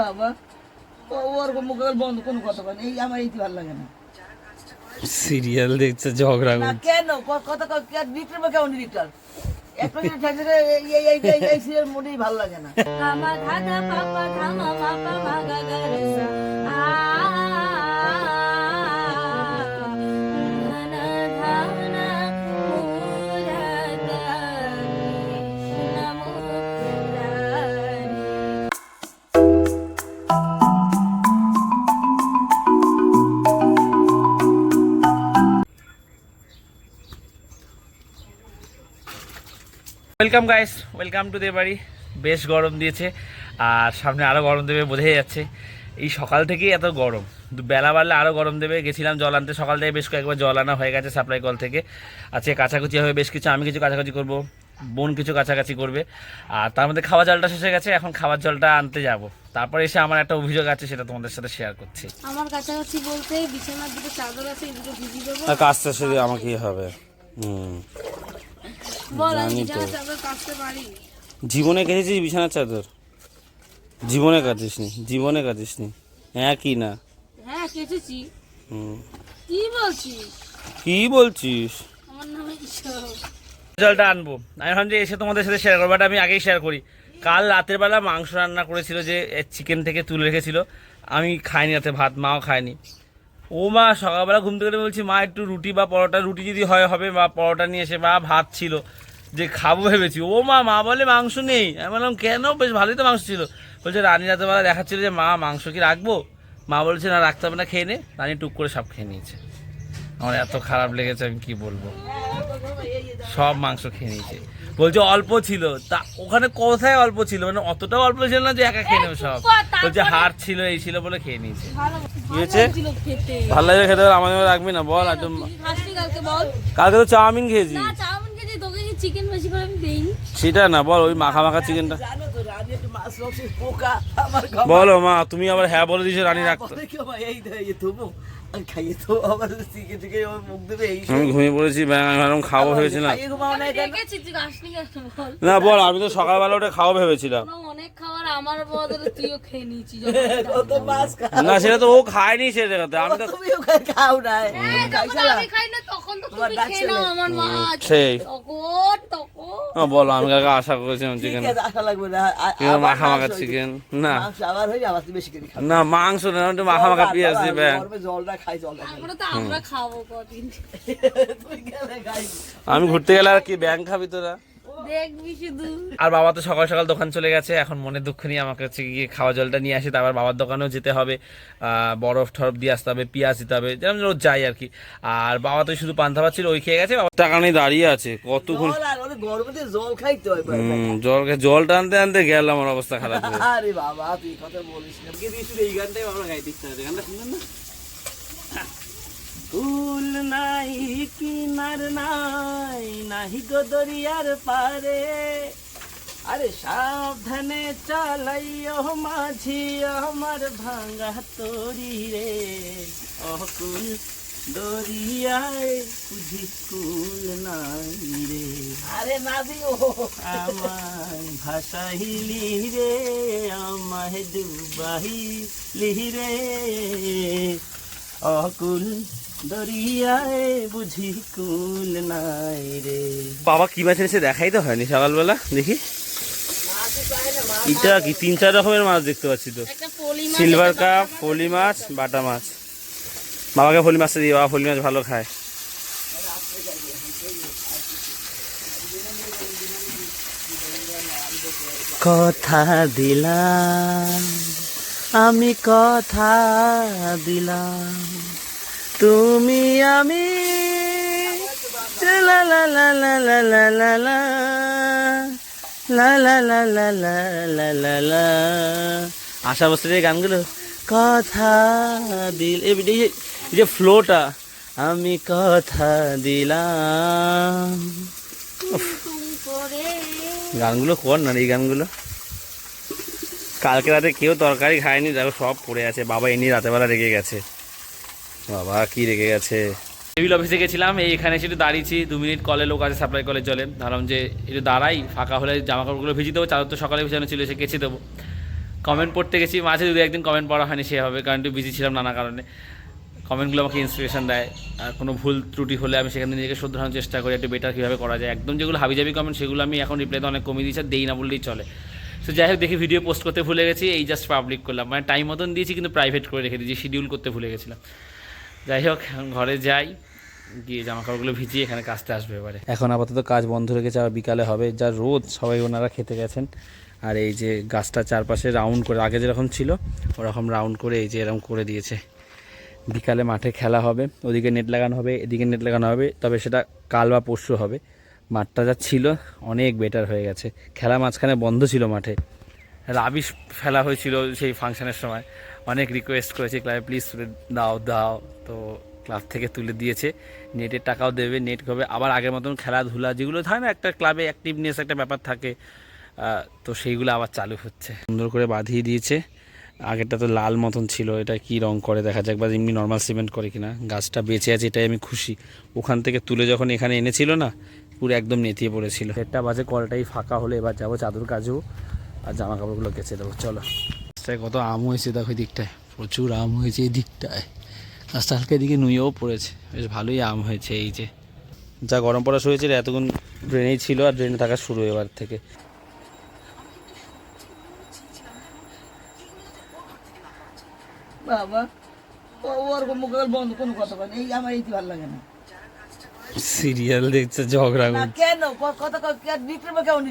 বাবা। ও ওরকম মুখে বন্ধ কোনো কথা বলে এই আমার এইটি ভালো লাগে না। সিরিয়াল দেখছে ঝগড়া না কেন? ক- কথা ডিরেক্টর বা কেমন থাকছে যে এই এই এই এই welcome guys welcome to the বাড়ি বেশ গরম দিয়েছে আর সামনে আরও গরম দেবে বোঝাই যাচ্ছে। এই সকাল থেকেই এত গরম। দু- বেলা বাড়লে আরও গরম দেবে। গেছিলাম জল আনতে। সকাল থেকে বেশ কয়েকবার জল আনা হয়ে গেছে সাপ্লাই কল থেকে। আজকে কাছাকুচি হবে বেশ কিছু আমি কিছু কাছাকাছি করব। বোন কিছু কাছাকাছি করবে। আর তার মধ্যে খাওয়া জলটা শেষে গেছে। এখন খাবার জলটা আনতে যাব। তারপরে এসে আমার একটা অভিযোগ আছে সেটা তোমাদের সাথে শেয়ার করছি। আমার কাছাকাছি বলতে বিছানার দুটো চাদর আছে এই দুটো ভিজিয়ে দেবো। কাজটা শুধু আমাকেই হবে। হুম। জানি তো। জীবনে কেটেছিস বিছানার চাদর? জীবনে কাটিস নি জীবনে কাটিস নি হ্যাঁ কি না? হ্যাঁ কেটেছি কি বলছিস? কি বলছিস? আমার নামে ঈশ্বর আনব। আমি ভাবছি এসে তোমাদের সাথে শেয়ার করব বাট আমি আগেই শেয়ার করি। কাল রাতের বেলা মাংস রান্না করেছিল যে চিকেন থেকে তুলে রেখেছিল। আমি খাইনি রাতে ভাত মাও খায়নি। ও মা, সকালবেলা ঘুম থেকে বলছি, মা, একটু রুটি বা পরোটা। রুটি যদি হয়, হবে বা পরোটা নিয়ে এসে বা ভাত ছিল, যে খাব ভেবেছি। ও মা মা বলে মাংস নেই। আমি বললাম, কেন? বেশ ভালোই তো মাংস ছিল। বলছে, রানী রাতেবেলা দেখাচ্ছিল যে, মা, মাংস কি রাখব? মা বলছে, না, রাখতে হবে না, খেয়ে নে। রানী টুক করে সব খেয়ে নিয়েছে। আমার এত খারাপ লেগেছে, আমি কি বলব? সব মাংস খেয়ে নিয়েছে। বলছে অল্প ছিল। তা ওখানে কোথায় অল্প ছিল? মানে অতটাও অল্প ছিল না যে একা খেয়ে নেবে সব। বলছে হার ছিল এই ছিল বলে খেয়ে নিয়েছে। ভালো কি হয়েছে? ভালো লাগে খেতে আমাদের রাখবি না বল একদম। কালকে তো চাউমিন খেয়েছি। না চাউমিন খেয়েছি তোকে কি চিকেন বেশি করে আমি দেইনি। সেটা না বল ওই মাখা মাখা চিকেনটা জানো তো রানী একটু মাছ মাংসের পোকা আমার খাওয়া বলো মা তুমি আবার হ্যাঁ বলে দিয়েছ রানী রাখতে। বলে আমি খাইয়ে তো আবার চিকে চিকে আমার মুখ দেবে এই আমি ঘুমিয়ে পড়েছি খাব ভেবেছিলাম। না বল? আমি তো সকালবেলা ওটা খাব ভেবেছিলাম। না, অনেক খাবার আমার বদলে তুইও খেয়ে নিয়েছিস কত মাছ খাও না সেটা তো ও খায়নি সেটা আমি তো তুমিও খাও না হ্যাঁ, আমি খাই না তখন তো তুমি খেয়ে নাও আমার মাছ। সেই। তখন তখন। হ্যাঁ, বলো আমি কালকে আশা করেছিলাম চিকেন আশা লাগবে না। মাখা মাখা। চিকেন না। মাংস আবার হয়ে আবার বেশি করে না মাংস না একটু মাখা মাখা পেঁয়াজ দিবে। জলটা খাই জলটা তো আমরা খাব কদিন। তুই গেলে খাই আমি ঘুরতে গেলে আর কি ব্যাং খাবি তোরা? দেখবি শুধু। আর বাবা তো সকাল সকাল দোকান চলে গেছে এখন মনে দুঃখ নিয়ে আমাকে হচ্ছে গিয়ে খাওয়া জলটা নিয়ে আসি তারপর বাবার দোকানেও যেতে হবে বরফ টরফ দিয়ে আসতে হবে পেঁয়াজ দিতে হবে যেমন রোজ যাই আর কি। আর বাবা তো শুধু পান্তা ভাত ছিল ওই খেয়ে গেছে বাবা টাকা নিয়ে দাঁড়িয়ে আছে কতক্ষণ জল আর গরমে জল খাইতে হয় জল খে- জল টানতে আনতে গেল আমার অবস্থা খারাপ আরে বাবা তুই কথা বলিস না। এই গানটাই আমরা গাইতে ইচ্ছা হচ্ছে গানটা শুনবেন না? ফুল নাই কিনার নাই নাহি গো দরিয়ার পারে আরে সাবধানে চালাইও মাঝি আমার ভাঙা তরি রে। অকুল দরিয়ায় বুঝি কুল নাই রে। আরে না দিও আমায় ভাসাইলি রে আমায় ডুবাইলি রে। অকুল দরিয়ায় বুঝি কুল নাই রে। বাবা কি মাছ এনেছে দেখাই তো হয়নি সকালবেলা দেখি। এটা কি তিন চার রকমের মাছ দেখতে পাচ্ছি তো। পলি সিলভার কাপ ফলি মাছ। বাটা মাছ। বাবাকে ফলি মাছটা দিয়ে বাবা ফলি মাছ ভালো খায়। কথা দিলাম আমি কথা দিলাম। তুমি আমি লা লা লা লা লা লা লা লা লা লা লা লা আশা বছরের এই গানগুলো কথা দিল এই যে ফ্লোটা আমি কথা দিলাম গানগুলো কর না এই গানগুলো কালকে রাতে কেউ তরকারি খায়নি দেখো সব পড়ে আছে বাবা এনে রাতেবেলা রেগে গেছে বাবা, কি রেগে গেছে? সিভিল অফিসে গেছিলাম, এই এখানে এসে একটু দাঁড়িয়েছি, দু মিনিট কলে লোক আছে সাপ্লাই কলে চলে ভাবলাম যে একটু দাঁড়াই, ফাঁকা হলে জামা কাপড়গুলো ভিজিয়ে দেবো, চাদর তো সকালে ভিজানো ছিল, এসে কেচে দেবো। কমেন্ট পড়তে গেছি, মাঝে যদি একদিন কমেন্ট পড়া হয়নি সেভাবে, কারণ একটু বিজি ছিলাম নানা কারণে। কমেন্টগুলো আমাকে ইন্সপিরেশন দেয়, আর কোনো ভুল ত্রুটি হলে আমি সেখানে নিজেকে শুধরানোর চেষ্টা করি, একটু বেটার কীভাবে করা যায়। একদম যেগুলো হাবিজাবি কমেন্ট সেগুলো আমি এখন রিপ্লাইতে অনেক কমিয়ে দিয়েছি দেই না বললেই চলে। তো যাই হোক, দেখি ভিডিও পোস্ট করতে ভুলে গেছি, এই জাস্ট পাবলিক করলাম। মানে টাইম মতন দিয়েছি, কিন্তু প্রাইভেট করে রেখে দিয়েছি শিডিউল করতে ভুলে গেছিলাম। যাই হোক, ঘরে যাই, গিয়ে জামা কাপড়গুলো ভিজিয়ে এখানে কাজতে আসবে এবারে। এখন আপাতত কাজ বন্ধ রেখেছে আর বিকালে হবে। যা রোদ, সবাই ওনারা খেতে গেছেন। আর এই যে গাছটা চারপাশে রাউন্ড করে, আগে যেরকম ছিল, ওরকম রাউন্ড করে এই যে এরকম করে দিয়েছে। বিকালে মাঠে খেলা হবে, ওদিকে নেট লাগানো হবে, এদিকে নেট লাগানো হবে, তবে সেটা কাল বা পরশু হবে। মাঠটা যা ছিল, অনেক বেটার হয়ে গেছে। খেলা মাঝখানে বন্ধ ছিল মাঠে। রাবিশ ফেলা হয়েছিল সেই ফাংশনের সময়। অনেক রিকোয়েস্ট করেছে ক্লাবে প্লিজ তুলে দাও দাও। তো ক্লাব থেকে তুলে দিয়েছে। নেটের টাকাও দেবে নেট হবে। আবার আগের মতন খেলাধুলা যেগুলো থাকে না, একটা ক্লাবে অ্যাক্টিভনেস একটা ব্যাপার থাকে তো সেইগুলো আবার চালু হচ্ছে। সুন্দর করে বাঁধিয়ে দিয়েছে। আগেরটা তো লাল মতন ছিল, এটা কি রং করে দেখা যাক, বা এমনি নর্মাল সিমেন্ট করে কিনা। গাছটা বেঁচে আছে, এটাই আমি খুশি। ওখান থেকে তুলে যখন এখানে এনেছিল না, পুরো একদম নেতিয়ে পড়েছিল। একটা বাজে, কলটাই ফাঁকা হলে, এবার যাব চাদর কাজও আর জামা কাপড়গুলো কেচে দেবো। চলো। কত আম হয়েছে দেখো দিকটায়। প্রচুর আম হয়েছে এই দিকটায়। গাছটা হালকা এদিকে নুয়েও পড়েছে। বেশ ভালোই আম হয়েছে এই যে। যা গরম পড়া শুরু হয়েছিল এতক্ষণ ড্রেনেই ছিল আর ড্রেনে থাকা শুরু এবার থেকে। বাবা ওরকম মুখে বন্ধ কোনো কথা বলে এই আমার এইটি ভালো লাগে না। সিরিয়াল দেখছে ঝগড়া কেন? কথা ডিরেক্টর বা কেমন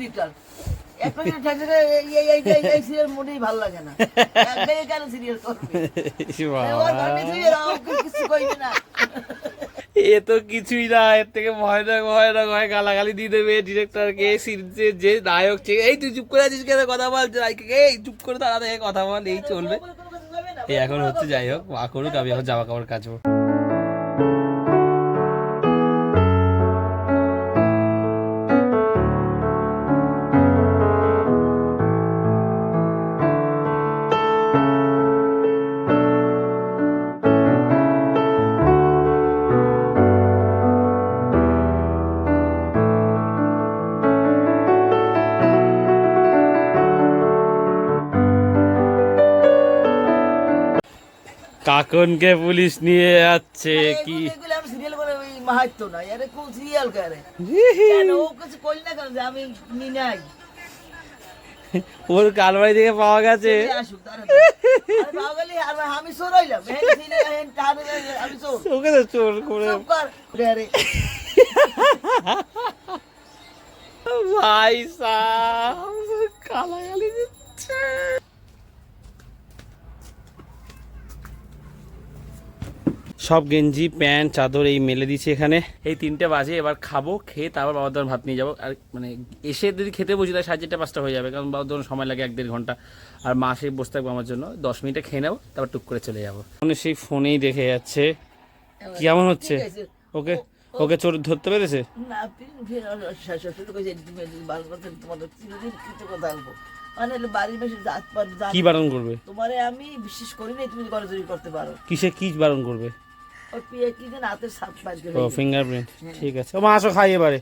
এ তো কিছুই না এর থেকে ভয়ানক ভয়ানক হয় গালাগালি দিয়ে দেবে ডিরেক্টরকে সিরিজে যে নায়ক এই তুই চুপ করে আছিস কেন? কথা বল এই চুপ করে তারা দেখে কথা বল এই চলবে। এই এখন হচ্ছে যাই হোক মা করুক আমি এখন জামা কাপড় কাচবো। কাকনকে পুলিশ নিয়ে যাচ্ছে? কি? এগুলো- আমি সিরিয়াল ওই না আরে কোন সিরিয়াল করে? কেন? ও কিছু না কেন আমি নি নাই? ওর কালবাড়ি থেকে পাওয়া গেছে। গেলে আমি চোর হইলাম। হেন সিরিয়াল হেন তাহলে আমি চোর। ওকে তো চোর করে আরে। ভাই সাহ কালাগালি দিচ্ছে। সব গেঞ্জি প্যান্ট চাদর এই মেলে দিয়েছি এখানে। এই তিনটে বাজে এবার খাব খেয়ে তারপর বাবার দোকান ভাত নিয়ে যাব। আর মানে এসে যদি খেতে বসি তাহলে সাড়ে চারটে পাঁচটা হয়ে যাবে কারণ বাবার দোকান সময় লাগে এক দেড় ঘণ্টা। আর মা সেই বসে থাকব আমার জন্য। দশ মিনিটে খেয়ে নেব তারপর টুক করে চলে যাব। মানে সেই ফোনেই দেখে যাচ্ছে। কেমন হচ্ছে? ওকে ওকে চোর ধরতে পেরেছে? মানে বাড়ির বেশি জাত কি বারণ করবে? তোমারে আমি বিশ্বাস করি না তুমি করতে পারো। কিসে কি বারণ করবে? ও ফিঙ্গারপ্রিন্ট ঠিক আছে। ও মা আসো খাই এবারে।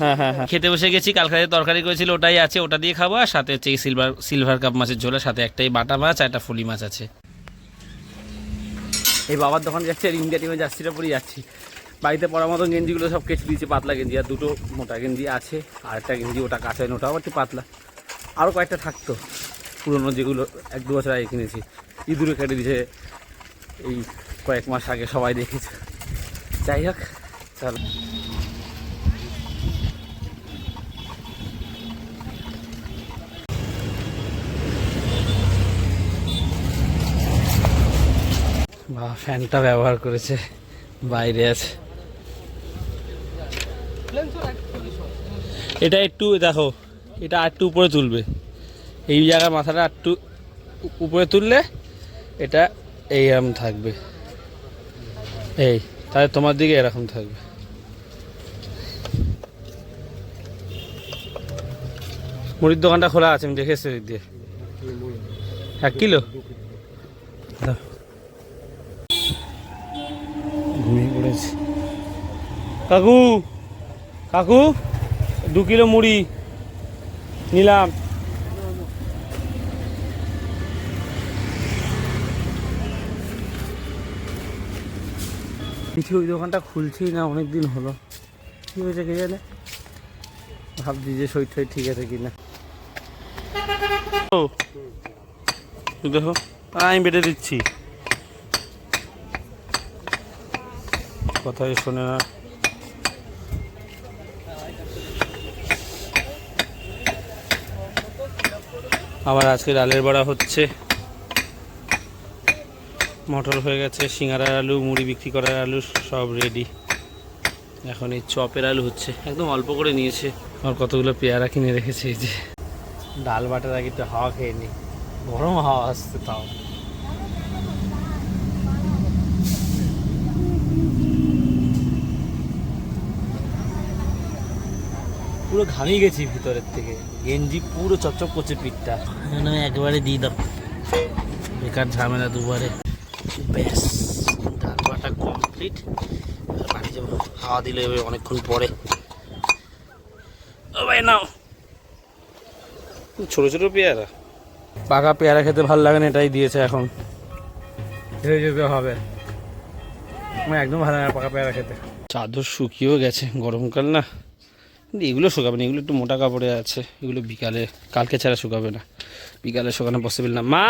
হ্যাঁ হ্যাঁ হ্যাঁ খেতে বসে গেছি কালকে তরকারি করেছিল ওটাই আছে ওটা দিয়ে খাব আর সাথে হচ্ছে সিলভার সিলভার কাপ মাছের ঝোলের সাথে একটাই বাটা মাছ আর একটা ফুলি মাছ আছে। এই বাবার দোকান যাচ্ছি আর ইন্ডিয়া টিমে যাচ্ছিটা পরে যাচ্ছি। বাড়িতে পড়ার মতো গেঞ্জিগুলো সব কেটে দিয়েছে পাতলা গেঞ্জি আর দুটো মোটা গেঞ্জি আছে আর একটা গেঞ্জি ওটা কাঁচা ওটাও একটু পাতলা। আরও কয়েকটা থাকতো পুরনো যেগুলো এক দু বছর আগে কিনেছি। ইঁদুরে কেটে দিয়েছে এই কয়েক মাস আগে সবাই দেখেছে। যাই হোক, চলো। বা, ফ্যানটা ব্যবহার করেছে, বাইরে আছে। এটা একটু দেখো, এটা একটু উপরে তুলবে। এই জায়গার মাথাটা আর একটু উপরে তুললে এটা এইরকম থাকবে। এই, তাহলে তোমার দিকে এরকম থাকবে। মুড়ির দোকানটা খোলা আছে, আমি দেখেছি ওই দিয়ে। এক কিলো। ঘুমিয়ে পড়েছে। কাকু কাকু, দু কিলো মুড়ি নিলাম। কিছু ওই দোকানটা খুলছেই না অনেক দিন হলো। কি হয়েছে কে জানে? ভাবছি যে সই ঠই ঠিক আছে কিনা। ও দেখো আমি বেটে দিচ্ছি। কথাই শোনে না। আমার আজকে ডালের বড়া হচ্ছে। মটর হয়ে গেছে সিঙ্গারার আলু মুড়ি বিক্রি করার আলু সব রেডি এখন এই চপের আলু হচ্ছে একদম অল্প করে নিয়েছে। আর কতগুলো পেয়ারা কিনে রেখেছে এই যে। ডাল বাটার আগে তো হাওয়া খেয়ে নি গরম হাওয়া আসছে তাও। পুরো ঘামিয়ে গেছি ভিতরের থেকে গেঞ্জি পুরো চপচপ করছে পিঠটা। একবারে দিয়ে দাও। বেকার ঝামেলা দুবারে ব্যাস ডাল বাটা কমপ্লিট বাড়ি যাব। হাওয়া দিলে এবার অনেকক্ষণ পরে। ও ভাই নাও। ছোট ছোট পেয়ারা? পাকা পেয়ারা খেতে ভালো লাগে না এটাই দিয়েছে এখন। ধীরে যেতে হবে। আমার একদম ভালো লাগে না পাকা পেয়ারা খেতে। চাদর শুকিয়েও গেছে গরমকাল না। কিন্তু এগুলো শুকাবে না, এগুলো একটু মোটা কাপড়ে আছে, এগুলো বিকালে, কালকে ছাড়া শুকাবে না। বিকালে শুকানো পসিবল না। মা!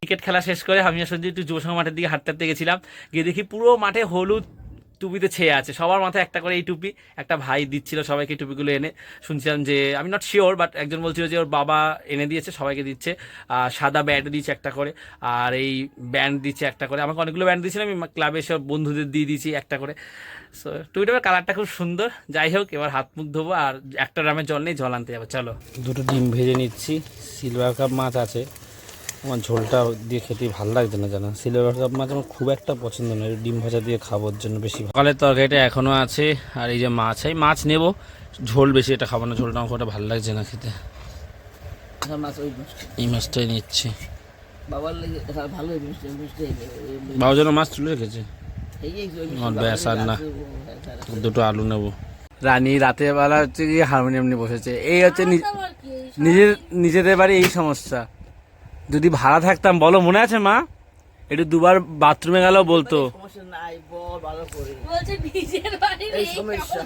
ক্রিকেট খেলা শেষ করে আমি আসলে একটু যুবসংঘ মাঠের দিকে হাঁটতে হাঁটতে গেছিলাম। গিয়ে দেখি পুরো মাঠে হলুদ টুপিতে ছেয়ে আছে। সবার মাথায় একটা করে এই টুপি, একটা ভাই দিচ্ছিল সবাইকে টুপিগুলো এনে। শুনছিলাম যে আমি নট শিওর বাট একজন বলছিল যে ওর বাবা এনে দিয়েছে, সবাইকে দিচ্ছে। আর সাদা ব্যান্ড দিচ্ছে একটা করে, আর এই ব্যান্ড দিচ্ছে একটা করে। আমাকে অনেকগুলো ব্যান্ড দিয়েছিল, আমি ক্লাবে সব বন্ধুদের দিয়ে দিয়েছি একটা করে। সো টুইটারের কালারটা খুব সুন্দর। যাই হোক এবার হাত মুখ ধোবো আর একটা ড্রামের জল নেই জল আনতে যাব চলো। দুটো ডিম ভেজে নিচ্ছি। সিলভার কাপ মাছ আছে। আমার ঝোলটা দিয়ে খেতে ভালো লাগছে না জানা? সিলভার কাপ মাছ আমার খুব একটা পছন্দ নয় ডিম ভাজা দিয়ে খাবার জন্য বেশি ভালো। সকালের তরকারিটা এখনও আছে আর এই যে মাছ এই মাছ নেব। ঝোল বেশি এটা খাব না ঝোলটা আমার খুব একটা ভালো লাগছে না খেতে। এখন মাছ ওই মিষ্টি এই মাছটাই নিচ্ছি। বাবার লেগে ভালো বাবু যেন মাছ তুলে রেখেছে? না। দুটো আলু নেব। রানী রাতের বেলা হচ্ছে কি হারমোনিয়াম নিয়ে বসেছে। এই হচ্ছে নিজের নিজেদের বাড়ি এই সমস্যা। যদি ভাড়া থাকতাম বলো মনে আছে মা? একটু দুবার বাথরুমে গেল বলতো। সমস্যা নাই বল ভালো করে। বলছে নিজের বাড়ি এই নেই সমস্যা।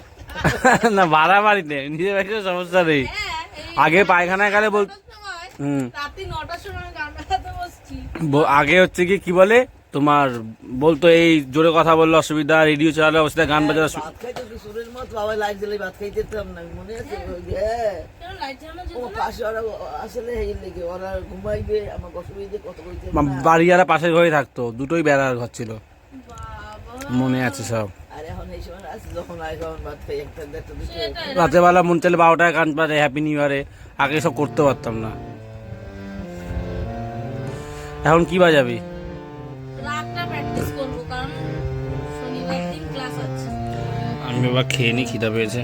না ভাড়া বাড়িতে নিজের বাড়িতে সমস্যা নেই। হ্যাঁ, আগে পায়খানায় গেলে বল হুম। আগে হচ্ছে কি কি বলে? তোমার বলতো এই জোরে কথা বললে অসুবিধা রেডিও চালালে অসুবিধা গান মা- বাড়ি যারা পাশের ঘরে থাকতো দুটোই বেড়ার ঘর ছিল। মনে আছে সব। আর রাতের বেলা মন চাইলে বারোটায় গান বাজে হ্যাপি নিউ ইয়ারে আগে সব করতে পারতাম না। এখন কি বাজাবি? আমি বাবা খেয়ে নি খিদা পেয়েছে।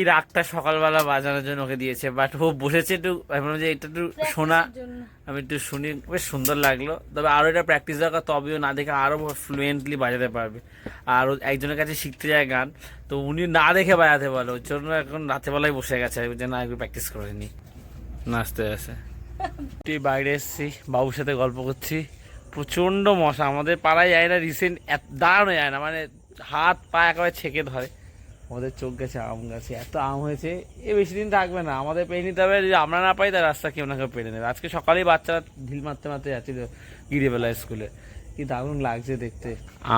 এই রাগটা সকালবেলা বাজানোর জন্য ওকে দিয়েছে বাট ও বসেছে একটু ভাবলাম যে এটা একটু শোনা। আমি একটু শুনি বেশ সুন্দর লাগল। তবে আরও এটা প্র্যাকটিস দরকার তবেও না দেখে আরও ফ্লুয়েন্টলি বাজাতে পারবে। আর একজনের কাছে শিখতে যায় গান তো উনি না দেখে বাজাতে পারল। ওর জন্য এখন রাতেবেলায় বসে গেছে যে না একটু প্র্যাকটিস করে নি। নাচতে আসে একটু বাইরে এসেছি বাবুর সাথে গল্প করছি। প্রচণ্ড মশা আমাদের পাড়ায় যায় না রিসেন্ট এত দাঁড়ানো যায় না মানে হাত পা একেবারে ছেঁকে ধরে। আমাদের চোখ গেছে আম গাছে এত আম হয়েছে এ বেশি দিন থাকবে না। আমাদের পেয়ে নিতে হবে যদি আমরা না পাই তার রাস্তা কেউ না কেউ পেরে নেবে। আজকে সকালেই বাচ্চারা ঢিল মারতে মারতে যাচ্ছিল গিরিবেলা স্কুলে। কি দারুণ লাগছে দেখতে।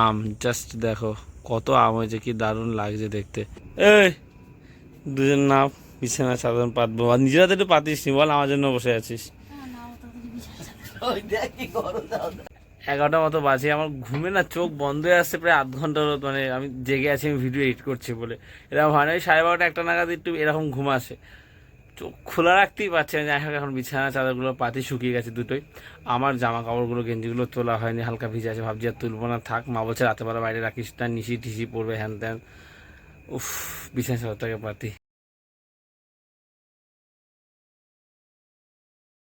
আম জাস্ট দেখো কত আম হয়েছে কি দারুণ লাগছে দেখতে। এই দুজন না বিছানা সাধারণ পাতবো আর নিজেরা তো একটু পাতিস নি বল আমার জন্য বসে আছিস। এগারোটা মতো বাজে, আমার ঘুমে না চোখ বন্ধ হয়ে আসছে প্রায় আধ ঘণ্টার মানে আমি জেগে আছি, আমি ভিডিও এডিট করছি বলে। এরকম হয় না সাড়ে বারোটা, একটা নাগাদ একটু এরকম ঘুম আসে। চোখ খোলা রাখতেই পারছি না এখন বিছানা, চাদরগুলো, পাতি শুকিয়ে গেছে দুটোই। আমার জামা কাপড়গুলো গেঞ্জিগুলো তোলা হয়নি, হালকা ভিজে আছে, ভাবছি আর তুলবো না, থাক, মা বলছে রাতেবেলা বাইরে রাখিস তার নিশি টিসি পড়বে হ্যান ত্যান উফ বিছানা চাদরটাকে পাতি।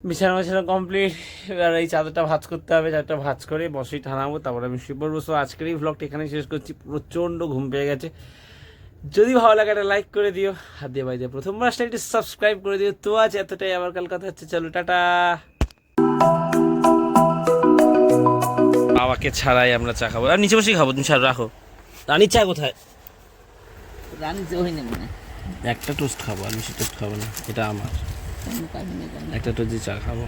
বিছানা বিছানা কমপ্লিট এবার এই চাদরটা ভাজ করতে হবে চাদরটা ভাজ করে বসেই টানাবো তারপরে আমি শুয়ে পড়ব। সো আজকের এই ভ্লগটা এখানে শেষ করছি প্রচণ্ড ঘুম পেয়ে গেছে। যদি ভালো লাগে একটা লাইক করে দিও হাত দিয়ে বাই দিয়ে প্রথমবার আসলে একটু সাবস্ক্রাইব করে দিও। তো আজ এতটাই আবার কাল কথা হচ্ছে চলো টাটা। বাবাকে ছাড়াই আমরা চা খাব। আর নিচে বসেই খাব তুমি ছাড় রাখো। রানির চা কোথায়? রানী একটা টোস্ট খাব আর বেশি টোস্ট খাব না এটা আমার। একটা তো চা খাব।